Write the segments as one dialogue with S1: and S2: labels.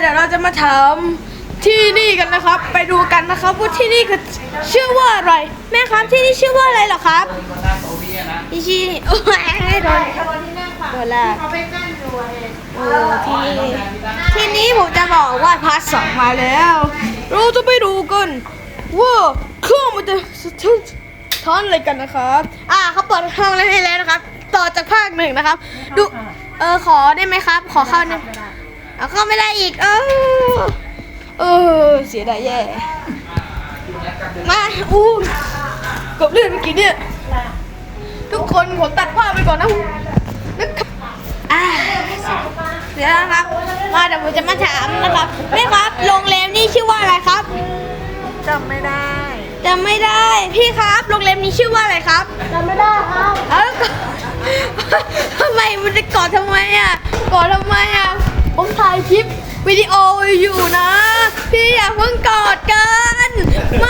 S1: เดี๋ยวเราจะมาถามที่นี่กันนะครับ ไปดูกันนะครับว่าที่นี่คือชื่อว่าอะไร แม่ครับที่นี่ชื่อว่าอะไรเหรอครับที่ชื่อโอ้ยโดนโดนละ
S2: เขาไปนั่งดูเอง
S1: โอ้ที่นี่ที่นี้ผมจะบอกว่าพาร์ทสองมาแล้ว เราจะไปดูกันว่าเครื่องมันจะสะท้อนสะท้อนอะไรกันนะครับ อ่าเขาเปิดห้องแล้วให้แล้วนะครับ ต่อจากภาคหนึ่งนะครับ ดูเออขอได้ไหมครับ ขอเข้าหนึ่ง เอาเข้าไม่ได้อีก เออเออเสียดายแย่ มาอู้กับเรื่องเมื่อกี้เนี่ย ทุกคนผมตัดภาพไปก่อนนะนะครับอ่าเดี๋ยวนะครับ มาเดี๋ยวผมจะมาถามนะครับแม่ครับโรงแรมนี่ชื่อว่าอะไรครับ
S2: จำไม่ได้
S1: จำไม่ได้พี่ครับโรงแรมนี้ชื่อว่าอะไรครับ
S2: จำไม่ได้ครับ
S1: เอ้าก็ทำไมมันจะกอดทำไมอะกอดทำไมอะ ผมถ่ายคลิปวิดีโออยู่นะ พี่อย่าเพิ่งกอดกันไม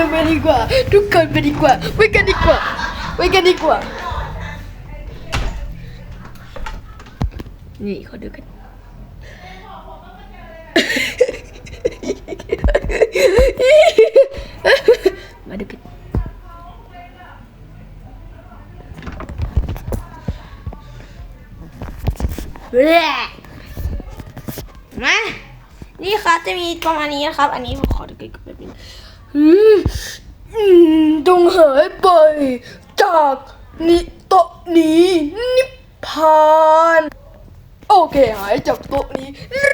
S1: ่ไปดีกว่า ทุกคนไปดีกว่าไปกันดีกว่าไปกันดีกว่า นี่เขาดูกัน มา นี่ครับจะมีประมาณนี้นะครับ อันนี้ผมขอดูกันแบบนี้อืมอืมจงหายไป จากนิโตะนี้นิพพานโอเคหายจากโต๊ะนี้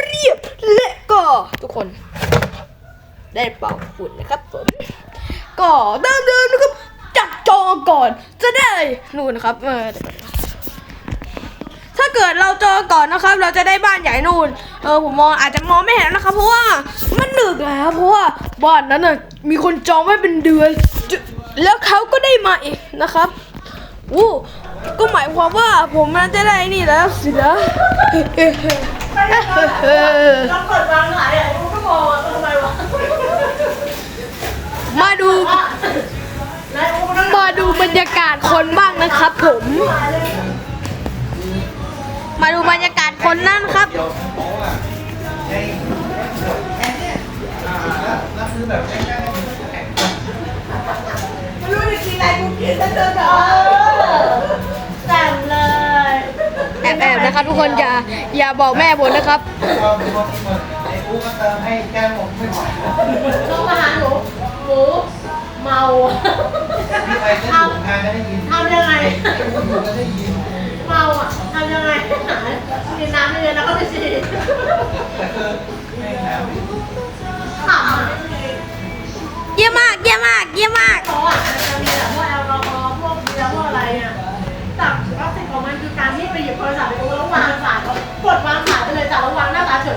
S1: เรียบและก็ทุกคน ได้เป่าฝุ่นนะครับผมก็เดิมเดิมๆนะครับจัดจองก่อนจะได้นู่นนะครับเออ เดี๋ยวก่อนนะถ้าเกิดเราจอก่อนนะครับ เราจะได้บ้านใหญ่นู่น เออผมมองอาจจะมองไม่เห็นนะครับ เพราะว่ามันดึกแล้วเพราะว่าบ้านนั้นน่ะมีคนจองไว้เป็นเดือน แล้วเขาก็ได้มาเองนะครับอู้ก็หมายความว่าผมน่าจะได้นี่แล้วสินะ
S2: เราเปิดวางหลายอะกูก็มองว่าทำไมวะ
S1: มาดู มาดูบรรยากาศคนบ้างนะครับผม มาดูบรรยากาศคนนั่นครับ
S2: ไม่รู้จะกินอะไรกูกินแต่เดินเออแต่งเลย
S1: แอบแอบนะครับทุกคนอย่าอย่าบอกแม่ผมนะครับ
S3: ไอ้กูก็เติมให้แก้มผมไม่ไหว
S2: ลงมาหาหนูหนูเมาอะ
S3: พี่ไเมาอะทำยังไงหามน้ำไม่เยอะ
S2: แล้วก็ไป
S3: ฉีดขำอ่เยี่ยมมาก เยี่ยมมาก
S2: เยี่ยมมาก เพราอะมันจะมีแบบพวกแอลกอฮอล์พวกเบียร์พวกอะไรเนี่ยแต่ลักษณะของมันคือการที่ไปห
S3: ยิบโทรศัพท์ไปดูแล้ว
S2: วางสา
S1: ยก็กดวางสายไปเลยแต่ระ
S2: วังหน้าตาเฉย